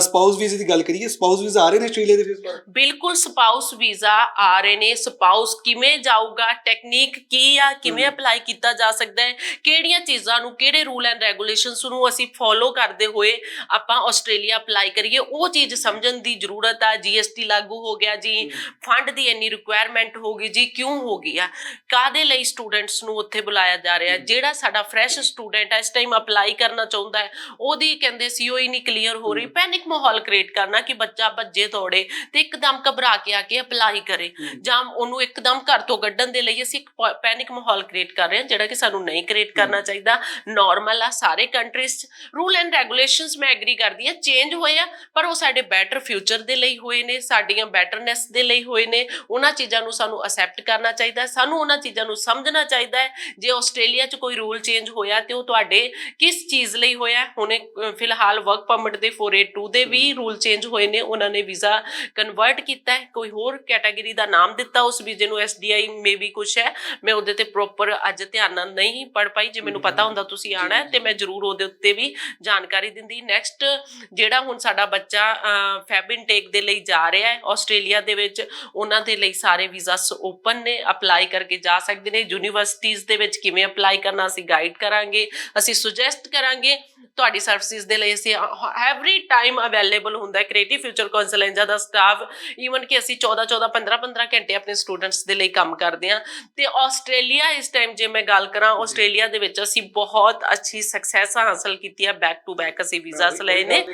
ਸਪਾਊਸ ਵੀਜ਼ੇ ਦੀ ਗੱਲ ਕਰੀਏ ਸਪਾਊਸ ਵੀਜ਼ਾ ਆ ਰਹੇ ਨੇ ਆਸਟ੍ਰੇਲੀਆ ਦੇ ਫਿਰ ਬਿਲਕੁਲ ਸਪਾਊਸ ਵੀਜ਼ਾ ਆ ਰਹੇ ਨੇ। ਸਪਾਊਸ ਕਿਵੇਂ ਜਾਊਗਾ ਟੈਕਨੀਕ ਕੀ ਆ ਕਿਵੇਂ ਅਪਲਾਈ ਕੀਤਾ ਜਾ ਸਕਦਾ ਹੈ ਕਿਹੜੀਆਂ ਚੀਜ਼ਾਂ ਨੂੰ ਕਿਹੜੇ ਰੂਲ ਐਂਡ ਰੈਗੂਲੇਸ਼ਨਸ ਨੂੰ ਅਸੀਂ ਫੋਲੋ ਕਰਦੇ ਹੋਏ ਆਪਾਂ ਆਸਟ੍ਰੇਲੀਆ ਅਪਲਾਈ ਕਰੀਏ ਉਹ ਚੀਜ਼ ਸਮਝਣ ਦੀ ਜ਼ਰੂਰਤ ਆ ਜੀਐਸਟੀ ਲਾਗੂ ਹੋ ਗਿਆ ਜੀ ਫੰਡ ਦੀ ਇੰਨੀ ਰਿਕੁਆਇਰਮੈਂਟ ਹੋ ਗਈ ਜੀ ਕਿਉਂ ਹੋ ਗਈ ਆ? ਕਾਦੇ ਲਈ ਸਟੂਡੈਂਟਸ ਨੂੰ ਉੱਥੇ ਬੁਲਾਇਆ ਜਾ ਰਿਹਾ? ਹੈ? ਜਿਹੜਾ ਸਾਡਾ ਫਰੈਸ਼ ਸਟੂਡੈਂਟ ਹੈ ਇਸ ਟਾਈਮ ਅਪਲਾਈ ਕਰਨਾ ਚਾਹੁੰਦਾ ਹੈ ਉਹਦੀ ਕਹਿੰਦੇ ਸੀਓਈ ਨਹੀਂ ਕਲੀਅਰ ਹੋ ਰਹੀ ਪੈਨਿਕ ਮਾਹੌਲ ਕ੍ਰੀਏਟ ਕਰਨਾ ਕਿ ਬੱਚਾ ਭੱਜੇ ਦੌੜੇ ਤੇ ਇੱਕਦਮ ਘਬਰਾ ਕੇ ਆ ਕੇ ਅਪਲਾਈ ਕਰੇ ਜਾਂ ਉਹਨੂੰ ਇੱਕਦਮ ਘਰ ਤੋਂ ਕੱਢਣ ਦੇ ਲਈ ਅਸੀਂ ਇੱਕ ਪੈਨਿਕ ਮਾਹੌਲ ਕ੍ਰੀਏਟ ਕਰ ਰਹੇ ਹਾਂ ਜਿਹੜਾ ਕਿ ਸਾਨੂੰ ਨਹੀਂ ਕ੍ਰੀਏਟ ਕਰਨਾ ਚਾਹੀਦਾ। ਨਾਰਮਲ ਆ ਸਾਰੇ ਕੰਟਰੀਜ਼ ਰੂਲ ਐਂਡ ਰੈਗੂਲੇਸ਼ਨਸ ਮੈਂ ਐਗਰੀ ਕਰਦੀ ਹਾਂ ਚੇਂਜ ਹੋਏ ਆ ਪਰ ਉਹ ਸਾਡੇ ਬੈਟਰ ਫਿਊਚਰ ਦੇ ਲਈ ਹੋਏ ਨੇ ਸਾਡੀਆਂ ਬੈਟਰਨੈਸ ਦੇ ਲਈ ਹੋਏ ਨੇ। ਉਹਨਾਂ ਚੀਜ਼ਾਂ ਨੂੰ ਸਾਨੂੰ ਅਸੈਪਟ ਕਰਨਾ ਚਾਹੀਦਾ ਸਾਨੂੰ ਉਹਨਾਂ ਚੀਜ਼ਾਂ ਨੂੰ ਸਮਝਣਾ ਚਾਹੀਦਾ ਹੈ। ਜੇ ਆਸਟ੍ਰੇਲੀਆ 'ਚ ਕੋਈ ਰੂਲ ਚੇਂਜ ਹੋਇਆ ਤੇ ਉਹ ਤੁਹਾਡੇ ਕਿਸ ਚੀਜ਼ ਲਈ ਹੋਇਆ ਹੁਣੇ ਫਿਲਹਾਲ ਵਰਕ ਪਰਮਿਟ ਦੇ 482 ਦੇ ਵੀ ਰੂਲ ਚੇਂਜ ਹੋਏ ਨੇ ਉਹਨਾਂ ਨੇ ਵੀਜ਼ਾ ਕਨਵਰਟ ਕੀਤਾ ਹੈ। ਕੋਈ ਹੋਰ ਕੈਟਾਗਰੀ ਦਾ ਨਾਮ ਦਿੱਤਾ ਉਸ ਵੀਜ਼ੇ ਨੂੰ ਐਸਡੀਆਈ ਮੇ ਵੀ ਕੁਝ ਹੈ। ਮੈਂ ਉਹਦੇ ਤੇ ਪ੍ਰੋਪਰ ਅੱਜ ਧਿਆਨ ਨਾਲ ਨਹੀਂ ਪੜ ਪਾਈ ਜੇ ਮੈਨੂੰ ਪਤਾ ਹੁੰਦਾ ਤੁਸੀਂ ਆਣਾ ਹੈ ਤੇ ਮੈਂ ਜ਼ਰੂਰ ਉਹਦੇ ਉੱਤੇ ਵੀ ਜਾਣਕਾਰੀ ਦਿੰਦੀ। ਨੈਕਸਟ ਜਿਹੜਾ ਹੁਣ ਸਾਡਾ ਬੱਚਾ ਫੈਬ ਇਨਟੇਕ ਦੇ ਲਈ ਜਾ ਰਿਹਾ ਹੈ ਆਸਟ੍ਰੇਲੀਆ ਦੇ ਵਿੱਚ ਉਹਨਾਂ ਦੇ ਲਈ ਸਾਰੇ ਵੀਜ਼ਾਸ ਓਪਨ ਨੇ ਅਪਲਾਈ ਕਰਕੇ ਜਾ ਸਕਦੇ ਨੇ। ਯੂਨੀਵਰਸਿਟੀਆਂ ਦੇ ਵਿੱਚ ਕਿਵੇਂ ਅਪਲਾਈ ਕਰਨਾ ਅਸੀਂ ਗਾਈਡ ਕਰਾਂਗੇ। ਅਸੀਂ ਸੁਜੈਸਟ ਕਰਾਂਗੇ। ਤੁਹਾਡੀ ਸਰਵਿਸਿਜ਼ ਦੇ ਲਈ ਅਸੀਂ ਐਵਰੀ ਟਾਈਮ ਅਵੇਲੇਬਲ ਹੁੰਦਾ ਹੈ ਕ੍ਰੀਏਟਿਵ ਫਿਊਚਰ ਕਾਉਂਸਲ ਇੰਜਾ ਦਾ ਸਟਾਫ ਈਵਨ ਕਿ ਅਸੀਂ 14 14 15 15 ਘੰਟੇ ਆਪਣੇ ਸਟੂਡੈਂਟਸ ਦੇ ਲਈ ਕੰਮ ਕਰਦੇ ਹਾਂ। ਤੇ ਆਸਟ੍ਰੇਲੀਆ ਇਸ ਟਾਈਮ ਜੇ ਮੈਂ ਗੱਲ ਕਰਾਂ ਆਸਟ੍ਰੇਲੀਆ ਦੇ ਵਿੱਚ ਅਸੀਂ ਬਹੁਤ ਅੱਛੀ ਸਕਸੈਸ ਹਾਸਲ ਕੀਤੀ ਹੈ ਬੈਕ ਟੂ ਬੈਕ ਅਸੀਂ ਵੀਜ਼ਾਸ ਲਏ ਨੇ।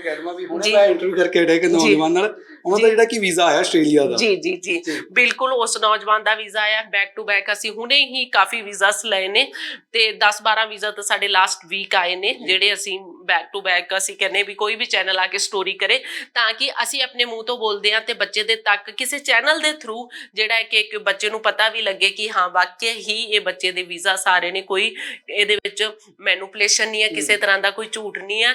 ਜੀ। ਮੈਂ ਇੰਟਰਵਿਊ ਕਰਕੇ ਹਟਿਆ ਕਿ ਨੌਜਵਾਨ ਨਾਲ। ਉਹਨਾਂ ਦਾ ਜਿਹੜਾ ਕਿ ਵੀਜ਼ਾ ਆਇਆ ਆਸਟ੍ਰੇਲੀਆ ਦਾ। ਜੀ ਜੀ ਜੀ। ਬਿਲਕੁਲ ਉਸ ਨੌਜਵਾਨ ਦਾ ਵੀਜ਼ਾ ਆਇਆ। ਬੈਕ ਟੂ ਬੈਕ ਅਸੀਂ ਹੁਣੇ ਹੀ ਕਾਫੀ ਵੀਜ਼ਾਸ ਲਏ ਨੇ ਤੇ 10 12 ਵੀਜ਼ਾ ਤਾਂ ਸਾਡੇ ਲਾਸਟ ਵੀਕ ਆਏ ਨੇ ਜਿਹੜੇ ਅਸੀਂ ਬੈਕ ਟੂ ਬੈਕ ਅਸੀਂ ਕਹਿੰਨੇ ਵੀ ਕੋਈ ਵੀ ਚੈਨਲ ਆ ਕੇ ਸਟੋਰੀ ਕਰੇ ਤਾਂ ਕਿ ਅਸੀਂ ਆਪਣੇ ਮੂੰਹ ਤੋਂ ਬੋਲਦੇ ਆ ਤੇ ਬੱਚੇ ਦੇ ਤੱਕ ਕਿਸੇ ਚੈਨਲ ਦੇ ਥਰੂ ਜਿਹੜਾ ਕਿ ਇੱਕ ਬੱਚੇ ਨੂੰ ਪਤਾ ਵੀ ਲੱਗੇ ਕਿ ਹਾਂ ਵਾਕਿਆ ਹੀ ਇਹ ਬੱਚੇ ਦੇ ਵੀਜ਼ਾ ਸਾਰੇ ਨੇ ਕੋਈ ਇਹਦੇ ਵਿੱਚ ਮੈਨੂਪੂਲੇਸ਼ਨ ਨਹੀਂ ਹੈ ਕਿਸੇ ਤਰ੍ਹਾਂ ਦਾ ਕੋਈ ਝੂਠ ਨਹੀਂ ਹੈ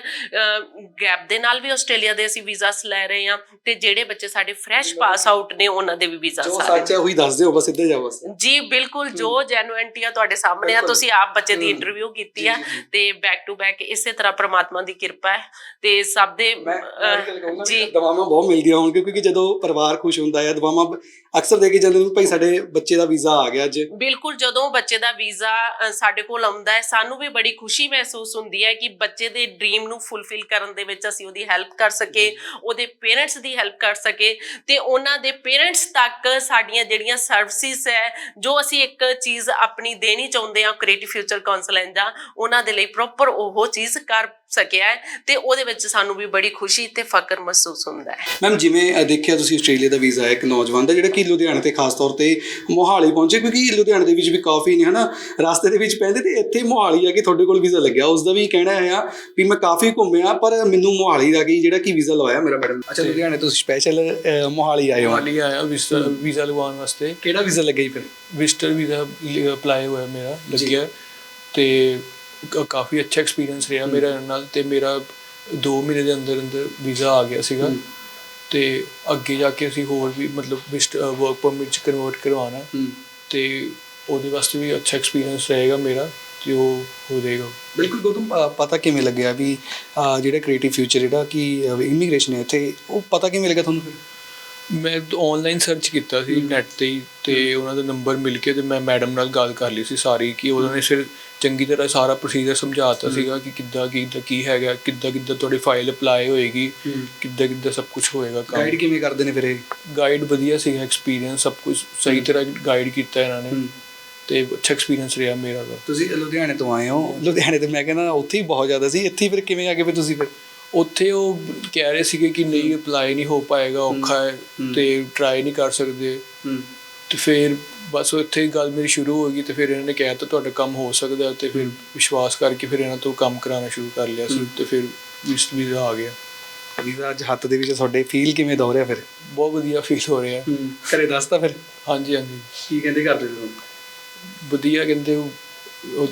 ਗੈਪ ਦੇ ਨਾਲ ਵੀ ਆਸਟ੍ਰੇਲੀਆ ਦੇ ਅਸੀਂ ਵੀਜ਼ਾਸ ਲੈ ਰਹੇ ਹਾਂ ਤੇ ਜਿਹੜੇ ਬੱਚੇ ਸਾਡੇ ਫਰੈਸ਼ ਪਾਸ ਆਊਟ ਨੇ ਉਹਨਾਂ ਦੇ ਵੀ ਵੀਜ਼ਾ ਜੋ ਸਾਰੇ ਸੱਚ ਹੈ ਉਹੀ ਦੱਸ ਦਿਓ ਬਸ ਸਿੱਧੇ ਜਾਓ ਬਸ ਜੀ ਬਿਲਕੁਲ ਜੋ ਜੈਨੂਇਨਟੀ ਆ ਤੁਹਾਡੇ ਸਾਹਮਣੇ ਆ। ਤੁਸੀਂ ਆਪ ਬੱਚੇ ਦੀ। ਇੰਟਰਵਿਊ ਕੀਤੀ ਆ ਜੀ, ਜੀ, ਜੀ। ਤੇ ਬੈਕ ਟੂ ਬੈਕ ਇਸੇ ਤਰ੍ਹਾਂ ਪ੍ਰਮਾਤਮਾ ਦੀ ਕਿਰਪਾ ਹੈ ਤੇ ਸਭ ਦੇ ਮੈਂ ਮੈਂ ਇਹ ਗੱਲ ਕਹੂੰਗਾ ਜੀ। ਦਵਾਵਾਂ ਬਹੁਤ ਮਿਲਦੀਆਂ ਹੋਣਗੀਆਂ ਕਿਉਂਕਿ ਜਦੋਂ ਪਰਿਵਾਰ ਖੁਸ਼ ਹੁੰਦਾ ਹੈ ਦਵਾਵਾਂ ਅਕਸਰ ਦੇ ਕੇ ਜਾਂਦੇ ਨੇ ਭਾਈ ਸਾਡੇ ਬੱਚੇ ਦਾ ਵੀਜ਼ਾ ਆ ਗਿਆ ਅੱਜ। ਬਿਲਕੁਲ ਜਦੋਂ ਬੱਚੇ ਦਾ ਵੀਜ਼ਾ ਸਾਡੇ ਕੋਲ ਆਉਂਦਾ ਹੈ ਸਾਨੂੰ ਵੀ ਬੜੀ ਖੁਸ਼ੀ ਮਹਿਸੂਸ ਹੁੰਦੀ ਹੈ ਕਿ ਬੱਚੇ ਦੇ ਡ੍ਰੀਮ ਨੂੰ ਫੁੱਲਫਿਲ ਕਰਨ ਦੇ ਵਿੱਚ ਅਸੀਂ ਉਹਦੀ ਹੈਲਪ ਕਰ ਸਕੇ ਉਹਦੇ ਪੇਰੈਂਟਸ ਦੀ ਹੈਲਪ ਕਰ ਸਕੇ ਤੇ ਉਹਨਾਂ ਦੇ ਪੇਰੈਂਟਸ ਤੱਕ ਸਾਡੀਆਂ ਜਿਹੜੀਆਂ ਸਰਵਿਸਿਜ਼ ਹੈ ਜੋ ਅਸੀਂ ਇੱਕ ਚੀਜ਼ ਆਪਣੀ ਦੇਣੀ ਚਾਹੁੰਦੇ ਹਾਂ ਕ੍ਰੀਏਟਿਵ ਫਿਊਚਰ ਕਾਉਂਸਲ ਜਾਂ ਉਹਨਾਂ ਦੇ ਲਈ ਪ੍ਰੋਪਰ ਉਹ ਚੀਜ਼ ਕਰ ਸਕਿਆ ਹੈ ਤੇ ਉਹਦੇ ਵਿੱਚ ਸਾਨੂੰ ਵੀ ਬੜੀ ਖੁਸ਼ੀ ਤੇ ਫਖਰ ਮਹਿਸੂਸ ਹੁੰਦਾ ਹੈ। ਮੈਮ ਜਿਵੇਂ ਦੇਖਿਆ ਤੁਸੀਂ ਆਸਟ੍ਰੇਲੀਆ ਦਾ ਵੀਜ਼ਾ ਹੈ ਇੱਕ ਨੌਜਵਾਨ ਦਾ ਜਿਹੜਾ ਕਿ ਲੁਧਿਆਣੇ ਤੇ ਖਾਸ ਤੌਰ ਤੇ ਮੋਹਾਲੀ ਪਹੁੰਚੇ ਕਿਉਂਕਿ ਲੁਧਿਆਣੇ ਦੇ ਵਿੱਚ ਵੀ ਕਾਫੀ ਨੇ ਹਨਾ? ਰਸਤੇ ਦੇ ਵਿੱਚ ਪੈਂਦੇ ਤੇ ਇੱਥੇ ਮੋਹਾਲੀ ਆ ਕਿ ਤੁਹਾਡੇ ਕੋਲ ਵੀਜ਼ਾ ਲੱਗਿਆ। ਉਸ ਦਾ ਵੀ ਕਹਿਣਾ ਹੈ ਆ ਵੀ ਮੈਂ ਕਾਫੀ ਘੁੰਮਿਆ ਪਰ ਮੈਨੂੰ ਮੋਹਾਲੀ ਦਾ ਕੀ ਜਿਹੜਾ ਕਿ ਵੀਜ਼ਾ ਲਵਾਇਆ ਮੇਰਾ ਮੈਡਮ ਅੱਛਾ ਲੁਧਿਆਣੇ ਤੋਂ ਸਪੈਸ਼ਲ ਮੋਹਾਲੀ ਆਏ ਹੋ। ਹਾਲੀ ਆਇਆ ਵੀਜ਼ਾ ਵੀਜ਼ਾ ਲਗਵਾਉਣ ਵਾਸਤੇ। ਕਿਹੜਾ ਵੀਜ਼ਾ ਲੱਗਿਆ ਜੀ ਫਿਰ? ਵਿਜ਼ਟਰ ਵੀਜ਼ਾ ਅਪਲਾਈ ਹੋਇਆ ਮੇਰਾ ਲੱਗਿਆ। ਤੇ ਕ- ਕਾਫੀ ਅੱਛਾ ਐਕਸਪੀਰੀਅੰਸ ਰਿਹਾ ਮੇਰਾ ਨਾਲ ਤੇ ਮੇਰਾ 2 ਮਹੀਨੇ ਦੇ ਅੰਦਰ ਅੰਦਰ ਵੀਜ਼ਾ ਆ ਗਿਆ ਸੀਗਾ। ਤੇ ਅੱਗੇ ਜਾ ਕੇ ਅਸੀਂ ਹੋਰ ਵੀ ਮਤਲਬ ਵਰਕ ਪਰਮਿਟ ਚ ਕਨਵਰਟ ਕਰਵਾਉਣਾ। ਤੇ ਉਹਦੇ ਵਾਸਤੇ ਵੀ ਅੱਛਾ ਐਕਸਪੀਰੀਅੰਸ ਰਹੇਗਾ ਮੇਰਾ ਉਹ ਹੋ ਜਾਏਗਾ। ਬਿਲਕੁਲ ਗੌਤਮ ਪਤਾ ਕਿਵੇਂ ਲੱਗਿਆ ਵੀ ਜਿਹੜਾ ਕ੍ਰੀਏਟਿਵ ਫਿਊਚਰ ਜਿਹੜਾ ਕਿ ਇਮੀਗ੍ਰੇਸ਼ਨ ਹੈ ਇੱਥੇ ਉਹ ਪਤਾ ਕਿਵੇਂ ਲੱਗਾ ਤੁਹਾਨੂੰ ਫਿਰ? ਮੈਂ ਆਨਲਾਈਨ ਸਰਚ ਕੀਤਾ ਸੀ ਨੈਟ ਤੇ ਤੇ ਉਹਨਾਂ ਦਾ ਨੰਬਰ ਮਿਲ ਕੇ ਤੇ ਮੈਂ ਮੈਡਮ ਨਾਲ ਗੱਲ ਕਰ ਲਈ ਸੀ ਸਾਰੀ ਕਿ ਉਹਨਾਂ ਨੇ ਫਿਰ ਚੰਗੀ ਤਰ੍ਹਾਂ ਸਾਰਾ ਪ੍ਰੋਸੀਜਰ ਸਮਝਾਤਾ ਸੀਗਾ ਕਿ ਕਿੱਦਾਂ ਕਿੱਦਾਂ ਕੀ ਹੈਗਾ ਕਿੱਦਾਂ ਕਿੱਦਾਂ ਤੁਹਾਡੀ ਫਾਈਲ ਅਪਲਾਈ ਹੋਏਗੀ ਕਿੱਦਾਂ ਕਿੱਦਾਂ ਸਭ ਕੁਝ ਹੋਏਗਾ ਗਾਈਡ ਕਿਵੇਂ ਕਰਦੇ ਨੇ ਫਿਰ ਇਹ? ਗਾਈਡ ਵਧੀਆ ਸੀਗਾ ਐਕਸਪੀਰੀਅੰਸ ਸਭ ਕੁਝ ਸਹੀ ਤਰ੍ਹਾਂ ਗਾਈਡ ਕੀਤਾ ਇਹਨਾਂ ਨੇ। ਤੇ ਅੱਛਾ ਐਕਸਪੀਰੀਅੰਸ ਰਿਹਾ ਮੇਰਾ ਤਾਂ। ਤੁਸੀਂ ਲੁਧਿਆਣੇ ਤੋਂ ਆਏ ਹੋ। ਲੁਧਿਆਣੇ ਤੇ ਮੈਂ ਕਹਿੰਦਾ ਉੱਥੇ ਹੀ ਬਹੁਤ ਜ਼ਿਆਦਾ ਸੀ। ਇੱਥੇ ਫਿਰ ਕਿਵੇਂ ਆ ਗਏ ਫਿਰ ਤੁਸੀਂ ਫਿਰ? ਉੱਥੇ ਉਹ ਕਹਿ ਰਹੇ ਸੀਗੇ ਕਿ ਨਹੀਂ ਅਪਲਾਈ ਨਹੀਂ ਹੋ ਪਾਏਗਾ ਔਖਾ ਹੈ ਤੇ ਟਰਾਈ ਨਹੀਂ ਕਰ ਸਕਦੇ। ਤੇ ਫਿਰ ਬਸ ਉੱਥੇ ਹੀ ਗੱਲ ਮੇਰੀ ਸ਼ੁਰੂ ਹੋ ਗਈ ਤੇ ਫਿਰ ਇਹਨਾਂ ਨੇ ਕਿਹਾ ਤਾਂ ਤੁਹਾਡਾ ਕੰਮ ਹੋ ਸਕਦਾ ਤੇ ਫਿਰ ਵਿਸ਼ਵਾਸ ਕਰਕੇ ਫਿਰ ਇਹਨਾਂ ਤੋਂ ਕੰਮ ਕਰਾਉਣਾ ਸ਼ੁਰੂ ਕਰ ਲਿਆ ਸੀ ਤੇ ਫਿਰ ਵੀਜ਼ਾ ਆ ਗਿਆ। ਵੀਜ਼ਾ ਅੱਜ ਹੱਥ ਦੇ ਵਿੱਚ ਤੁਹਾਡੇ ਫੀਲ ਕਿਵੇਂ ਦਾ ਰਿਹਾ ਫਿਰ? ਬਹੁਤ ਵਧੀਆ ਫੀਲ ਹੋ ਰਿਹਾ। ਘਰੇ ਦੱਸਤਾ ਫਿਰ? ਹਾਂਜੀ ਹਾਂਜੀ। ਕੀ ਕਹਿੰਦੇ ਕਰਦੇ ਤੁਸੀਂ ਵਧੀਆ ਕਹਿੰਦੇ ਉਹ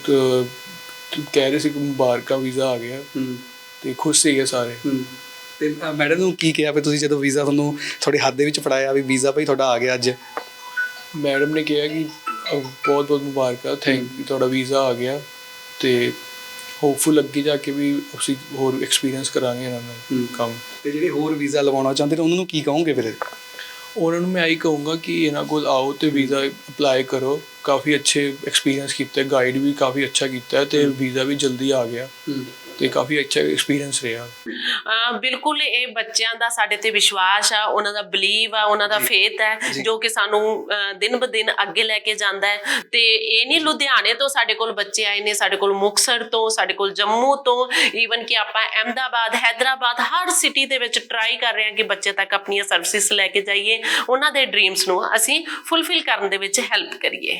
ਕਹਿ ਰਹੇ ਸੀ ਕਿ ਮੁਬਾਰਕਾਂ ਵੀਜ਼ਾ ਆ ਗਿਆ। ਤੇ ਖੁਸ਼ ਸੀਗੇ ਸਾਰੇ। ਤੇ ਮੈਡਮ ਨੂੰ ਕੀ ਕਿਹਾ ਫਿਰ ਤੁਸੀਂ ਜਦੋਂ ਵੀਜ਼ਾ ਤੁਹਾਨੂੰ ਤੁਹਾਡੇ ਹੱਥ ਦੇ ਵਿੱਚ ਫੜਾਇਆ ਵੀ ਵੀਜ਼ਾ ਭਾਈ ਤੁਹਾਡਾ ਆ ਗਿਆ ਅੱਜ? ਮੈਡਮ ਨੇ ਕਿਹਾ ਕਿ ਬਹੁਤ ਬਹੁਤ ਮੁਬਾਰਕਾਂ ਥੈਂਕ ਯੂ ਤੁਹਾਡਾ ਵੀਜ਼ਾ ਆ ਗਿਆ ਤੇ ਹੋਪਫੁਲ ਅੱਗੇ ਜਾ ਕੇ ਵੀ ਅਸੀਂ ਹੋਰ ਐਕਸਪੀਰੀਅੰਸ ਕਰਾਂਗੇ ਇਹਨਾਂ। ਨਾਲ ਕੰਮ। ਤੇ ਜਿਹੜੇ ਹੋਰ ਵੀਜ਼ਾ ਲਵਾਉਣਾ ਚਾਹੁੰਦੇ ਨੇ ਉਹਨਾਂ ਨੂੰ ਕੀ ਕਹੋਗੇ ਫਿਰ? ਉਹਨਾਂ ਨੂੰ ਮੈਂ ਆਈ ਕਹੂੰਗਾ ਕਿ ਇਹਨਾਂ ਕੋਲ ਆਓ ਤੇ ਵੀਜ਼ਾ ਅਪਲਾਈ ਕਰੋ। ਕਾਫੀ ਅੱਛੇ ਐਕਸਪੀਰੀਅੰਸ ਕੀਤਾ ਗਾਈਡ ਵੀ ਕਾਫੀ ਅੱਛਾ ਕੀਤਾ ਤੇ ਵੀਜ਼ਾ ਵੀ ਜਲਦੀ ਆ ਗਿਆ। ਤੇ ਕਾਫੀ ਅੱਛਾ ਐਕਸਪੀਰੀਅੰਸ ਰਿਹਾ। ਬਿਲਕੁਲ ਇਹ ਬੱਚਿਆਂ ਦਾ ਸਾਡੇ ਤੇ ਵਿਸ਼ਵਾਸ ਆ ਉਹਨਾਂ ਦਾ ਬਲੀਵ ਆ ਉਹਨਾਂ ਦਾ ਫੇਥ ਹੈ ਜੋ। ਕਿ ਸਾਨੂੰ ਦਿਨ ਬ ਦਿਨ ਅੱਗੇ ਲੈ ਕੇ ਜਾਂਦਾ ਹੈ। ਤੇ ਇਹ ਨਹੀਂ ਲੁਧਿਆਣੇ ਤੋਂ ਸਾਡੇ ਕੋਲ ਬੱਚੇ ਆਏ ਨੇ ਸਾਡੇ ਕੋਲ ਮੁਕਸਰ ਤੋਂ ਸਾਡੇ ਕੋਲ ਜੰਮੂ ਤੋਂ ਈਵਨ ਕਿ ਆਪਾਂ ਅਹਿਮਦਾਬਾਦ ਹੈਦਰਾਬਾਦ ਹਰ ਸਿਟੀ ਦੇ ਵਿੱਚ ਟਰਾਈ ਕਰ ਰਹੇ ਹਾਂ ਕਿ ਬੱਚੇ ਤੱਕ ਆਪਣੀਆਂ ਸਰਵਿਸਿਜ਼ ਲੈ ਕੇ ਜਾਈਏ। ਉਹਨਾਂ ਦੇ ਡ੍ਰੀਮਸ ਨੂੰ ਅਸੀਂ ਫੁੱਲਫਿਲ ਕਰਨ ਦੇ ਵਿੱਚ ਹੈਲਪ ਕਰੀਏ।